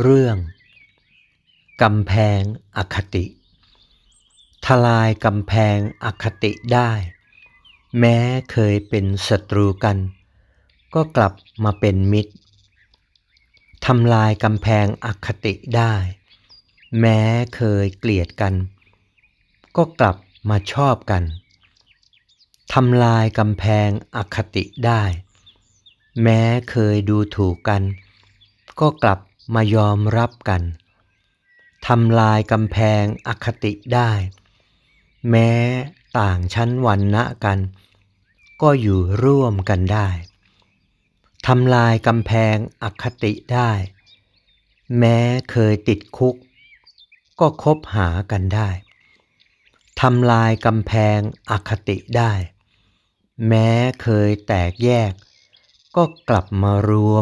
เรื่อง กำแพงอคติ ทลายกำแพงอคติได้ แม้เคยเป็นศัตรูกัน ก็กลับมาเป็นมิตรทำลายกำแพงอคติได้ แม้เคยเกลียดกัน ก็กลับมาชอบกันทำลายกำแพงอคติได้ แม้เคยดูถูกกัน ก็กลับ มายอมรับกันทำลายกำแพงอคติได้ แม้ต่างชั้นวันณะกัน ก็อยู่ร่วมกันได้ทำลายกำแพงอคติได้ แม้เคยติดคุก ก็คบหากันได้ทำลายกำแพงอคติได้ แม้เคยแตกแยก ก็กลับมารวม